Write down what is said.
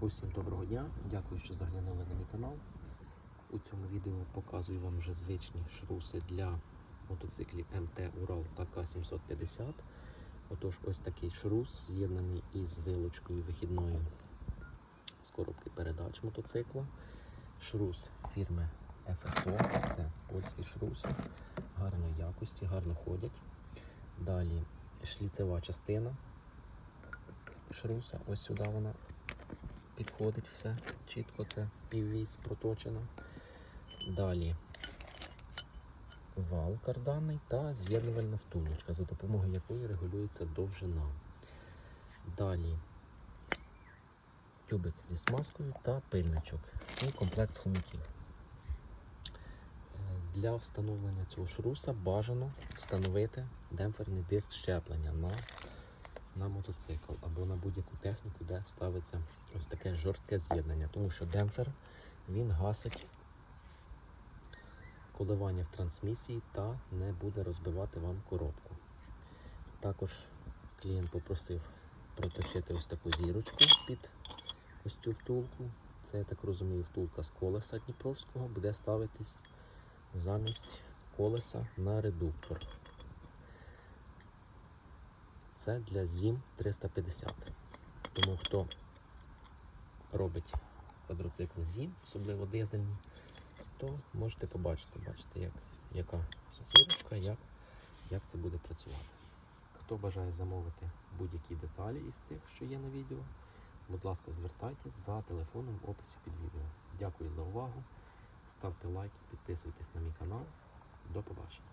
Усім доброго дня, дякую, що заглянули на мій канал. У цьому відео показую вам вже звичні шруси для мотоциклів МТ Урал та К750. Отож, ось такий шрус з'єднаний із вилочкою вихідною з коробки передач мотоцикла. Шрус фірми FSO, це польські шруси, гарної якості, гарно ходять. Далі шліцева частина шруса, ось сюди вона підходить все чітко, це піввісь проточена. Далі вал карданний та з'єднувальна втулочка, за допомогою якої регулюється довжина. Далі тюбик зі смазкою та пильничок і комплект хомутів. Для встановлення цього шруса бажано встановити демпферний диск щеплення на на мотоцикл або на будь-яку техніку, де ставиться ось таке жорстке з'єднання, тому що демпфер він гасить коливання в трансмісії та не буде розбивати вам коробку. Також клієнт попросив проточити ось таку зірочку під ось цю втулку. Це, я так розумію, втулка з колеса Дніпровського буде ставитись замість колеса на редуктор. Це для ZIM 350. Тому хто робить квадроцикли ZIM, особливо дизельні, то можете побачити, бачите, як, яка зірочка, як, як це буде працювати. Хто бажає замовити будь-які деталі із цих, що є на відео, будь ласка, звертайтесь за телефоном в описі під відео. Дякую за увагу. Ставте лайки, підписуйтесь на мій канал. До побачення.